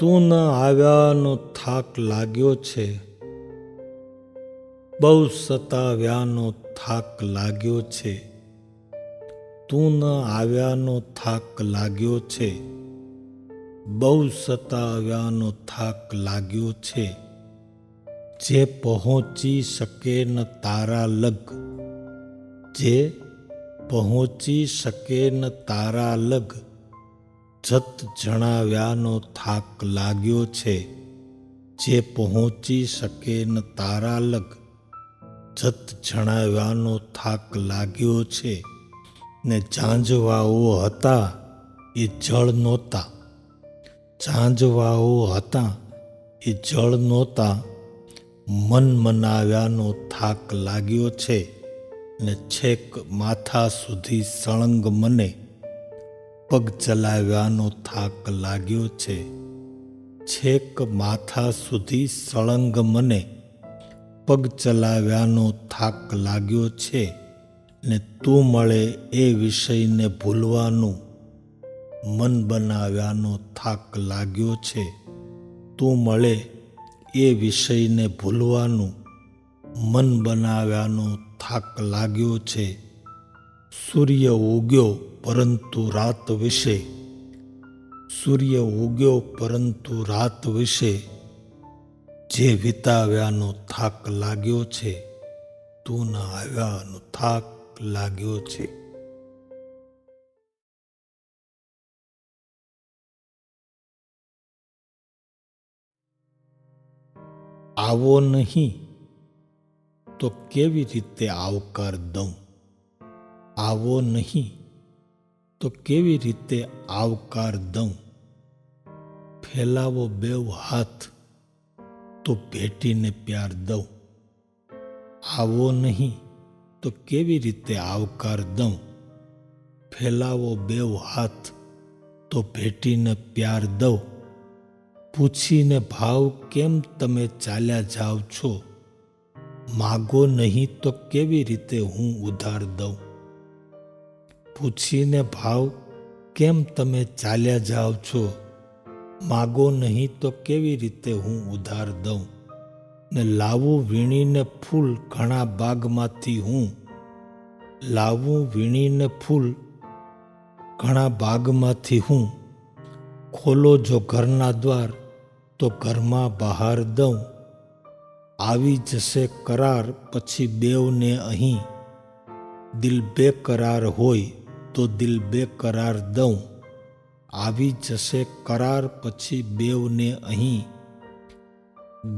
તું ન આવ્યાનો થાક લાગ્યો છે? બહુ સતાવ્યાનો થાક લાગ્યો છે. તું ન આવ્યાનો થાક લાગ્યો છે. બહુ સતાવ્યાનો થાક લાગ્યો છે. જે પહોંચી શકે ન તારા લગ. જે પહોંચી શકે ન તારા લગ. જત જણાવ્યાનો થાક લાગ્યો છે, જે પહોંચી શકે ન તારાલગ જત જણાવ્યાનો થાક લાગ્યો છે, ને ઝાંઝવાઓ હતા એ જળ નહોતા. ઝાંઝવાઓ હતા એ જળ નહોતા. મન મનાવ્યાનો થાક લાગ્યો છે, ને છેક માથા સુધી સળંગ મને. પગ ચલાવ્યાનો થાક લાગ્યો છે. છેક માથા સુધી સળંગ મને પગ ચલાવ્યાનો થાક લાગ્યો છે ને તું મળે એ વિષયને ભૂલવાનું. મન બનાવ્યાનો થાક લાગ્યો છે. તું મળે એ વિષયને ભૂલવાનું. મન બનાવ્યાનો થાક લાગ્યો છે. સૂર્ય ઉગ્યો પરંતુ રાત વિશે. સૂર્ય ઉગ્યો પરંતુ રાત વિશે. જે વિતાવ્યાનો થાક લાગ્યો છે, તું ન આવ્યાનો થાક લાગ્યો છે. આવો નહીં, તો કેવી રીતે આવકાર દઉં? આવો નહીં. તો કેવી રીતે આવકાર દઉં? ફેલાવો બેવ હાથ, તો ભેટીને પ્યાર દઉં. આવો નહીં, તો કેવી રીતે આવકાર દઉં? ફેલાવો બેવ હાથ, તો ભેટીને પ્યાર દઉં. પૂછીને ભાવ કેમ તમે ચાલ્યા જાઓ છો? માગો નહીં તો કેવી રીતે હું ઉધાર દઉં? પૂછીને ભાવ, કેમ તમે ચાલ્યા જાઓ છો? માગો નહીં તો કેવી રીતે હું ઉધાર દઉં? ને લાવું વીણીને ફૂલ ઘણા બાગમાંથી હું. લાવું વીણીને ફૂલ ઘણા બાગમાંથી હું. ખોલો જો ઘરના દ્વાર, તો ઘરમાં બહાર દઉં. આવી જશે કરાર પછી બેવને અહીં. દિલ બેકરાર હોય તો દિલ બેકરાર દઉં આવી જશે કરાર પછી બેવને અહીં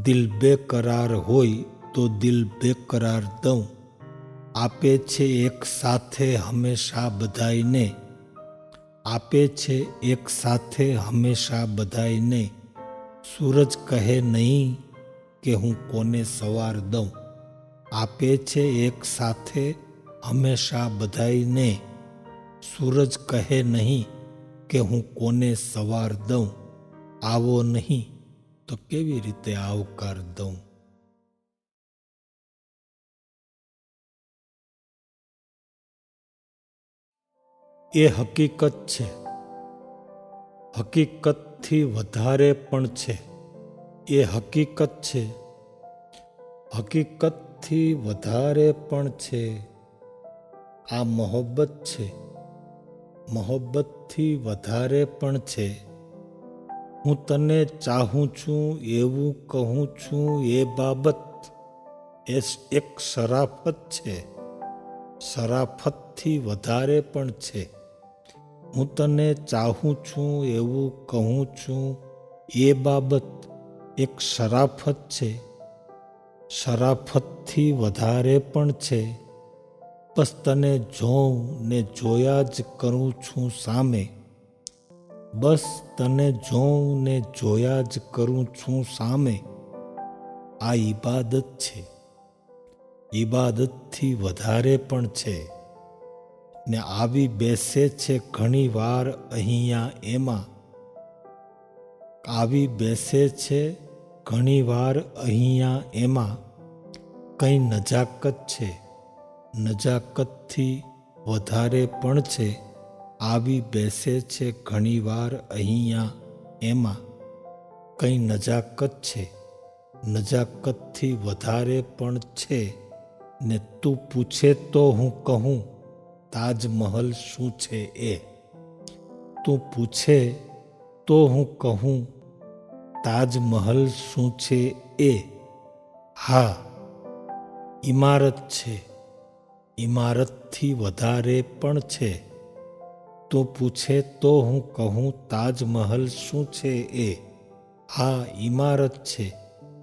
દિલ બેકરાર હોય તો દિલ બેકરાર દઉં આપે છે એક સાથે હંમેશા બધાઈને આપે છે એક સાથે હંમેશા બધાઈને સૂરજ કહે નહીં કે હું કોને સવાર દઉં આપે છે એક સાથે હંમેશા બધાઈને સૂરજ કહે નહીં કે હું કોને સવાર દઉં? આવો નહીં તો કેવી રીતે આવકાર દઉં? એ હકીકત છે. હકીકતથી વધારે પણ છે. એ હકીકત છે. હકીકતથી વધારે પણ છે. આ મોહબ્બત છે. મોહબ્બતથી વધારે પણ છે. હું તને ચાહું છું, એવું કહું છું, એ બાબત એ એક શરાફત છે. શરાફતથી વધારે પણ છે. હું તને ચાહું છું, એવું કહું છું, એ બાબત એક શરાફત છે. શરાફતથી વધારે પણ છે. બસ તને જોઉં ને જોયા જ કરું છું સામે. બસ તને જોઉં ને જોયા જ કરું છું સામે. આ ઈબાદત છે. ઈબાદતથી વધારે પણ છે. ને આવી બેસે છે ઘણી વાર અહીંયા એમાં. આવી બેસે છે ઘણી વાર અહીંયા એમાં. કંઈ નજાકત છે. નજાકતથી વધારે પણ છે, આવી બેસે છે ઘણીવાર અહીંયા. એમાં કંઈ નજાકત છે, નજાકતથી વધારે પણ છે. ને તું પૂછે તો હું કહું, તાજમહલ શું છે એ? તું પૂછે તો હું કહું, તાજમહલ શું છે એ? હા ઇમારત છે. ઇમારતથી વધારે પણ છે. તું પૂછે તો હું કહું તાજમહલ શું છે એ? હા, ઇમારત છે.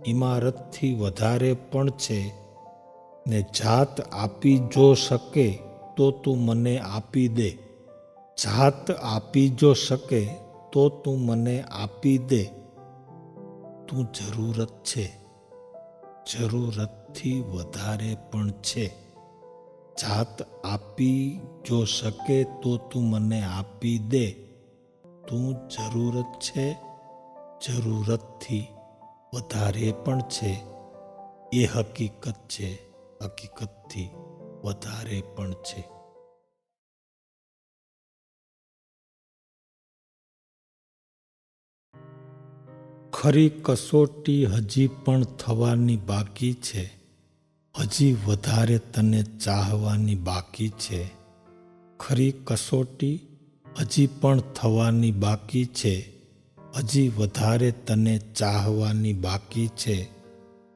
ઇમારતથી વધારે પણ છે. ને જાત આપી જો શકે તો તું મને આપી દે. જાત આપી જો શકે તો તું મને આપી દે. તું જરૂરત છે. જરૂરતથી વધારે પણ છે. જાત આપી જો શકે તો તું મને આપી દે. તું જરૂરત છે, જરૂરતથી વધારે પણ છે. એ હકીકત છે, હકીકતથી વધારે પણ છે. ખરી કસોટી હજી પણ થવાની બાકી છે. હજી વધારે તને ચાહવાની બાકી છે. ખરી કસોટી હજી પણ થવાની બાકી છે. હજી વધારે તને ચાહવાની બાકી છે.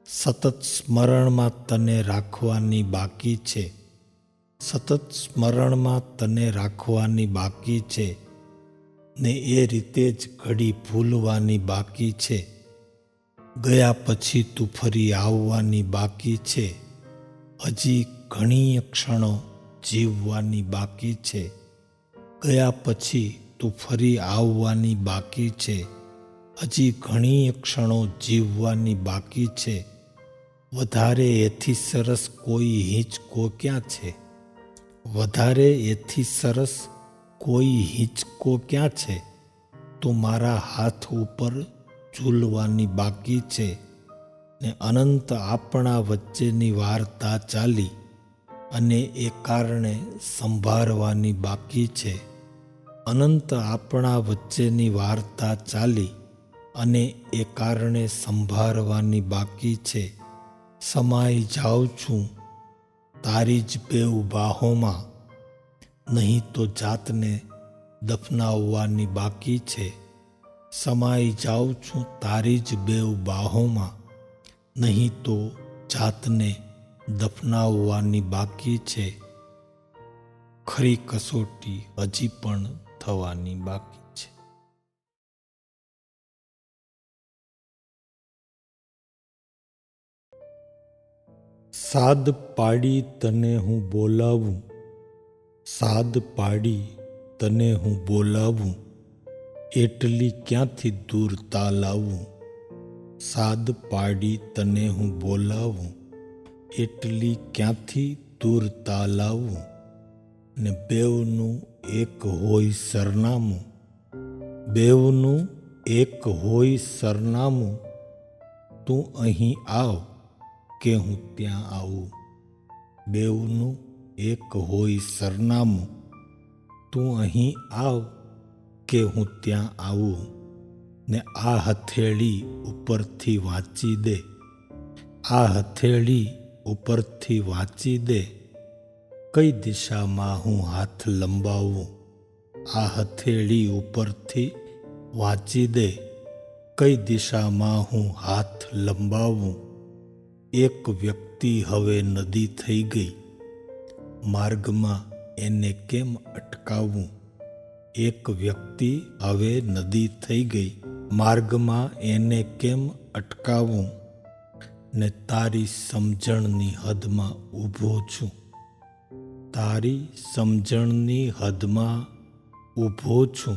સતત સ્મરણમાં તને રાખવાની બાકી છે. સતત સ્મરણમાં તને રાખવાની બાકી છે. ને એ રીતે જ ઘડી ભૂલવાની બાકી છે. ગયા પછી તું ફરી આવવાની બાકી છે. હજી ઘણી ક્ષણો જીવવાની બાકી છે. ગયા પછી તું ફરી આવવાની બાકી છે. હજી ઘણી ક્ષણો જીવવાની બાકી છે. વધારે એથી સરસ કોઈ હિંચકો ક્યાં છે? વધારે એથી સરસ કોઈ હિંચકો ક્યાં છે? તો મારા હાથ ઉપર ઝૂલવાની બાકી છે. ને અનંત આપણા વચ્ચેની વાર્તા ચાલી અને એ કારણે સંભાળવાની બાકી છે. અનંત આપણા વચ્ચેની વાર્તા ચાલી અને એ કારણે સંભાળવાની બાકી છે. સમાઈ જાઉં છું, તારી જ બેઉ બાહોમાં, નહીં તો જાતને દફનાવવાની બાકી છે. સમાઈ જાઉં છું, તારી જ બેવ બાહોમાં નહીં તો જાતને દફનાવવાની બાકી છે. ખરી કસોટી હજી પણ થવાની બાકી છે. સાદ પાડી તને હું બોલાવું. સાદ પાડી તને હું બોલાવું. એટલી ક્યાંથી દૂર તાલાવું? સાદ પાડી તને હું બોલાવું, એટલી ક્યાંથી દૂર તાલાવું? ને બેવનું એક હોય સરનામું બેવનું એક હોય સરનામું. તું અહીં આવ કે હું ત્યાં આવું. બેવનું એક હોય સરનામું. તું અહીં આવ કે હું ત્યાં આવું. ને આ હથેળી ઉપરથી વાંચી દે. આ હથેળી ઉપરથી વાંચી દે. કઈ દિશામાં હું હાથ લંબાવું? આ હથેળી ઉપરથી વાંચી દે. કઈ દિશામાં હું હાથ લંબાવું? એક વ્યક્તિ હવે નદી થઈ ગઈ. માર્ગમાં એને કેમ અટકાવવું એક વ્યક્તિ હવે નદી થઈ ગઈ. માર્ગમાં એને કેમ અટકાવું ને તારી સમજણની હદમાં ઊભો છું? તારી સમજણની હદમાં ઊભો છું.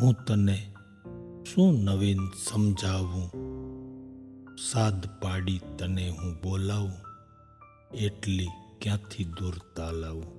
હું તને શું નવીન સમજાવું? સાદ પાડી તને હું બોલાવું, એટલી ક્યાંથી દૂર તાલાવું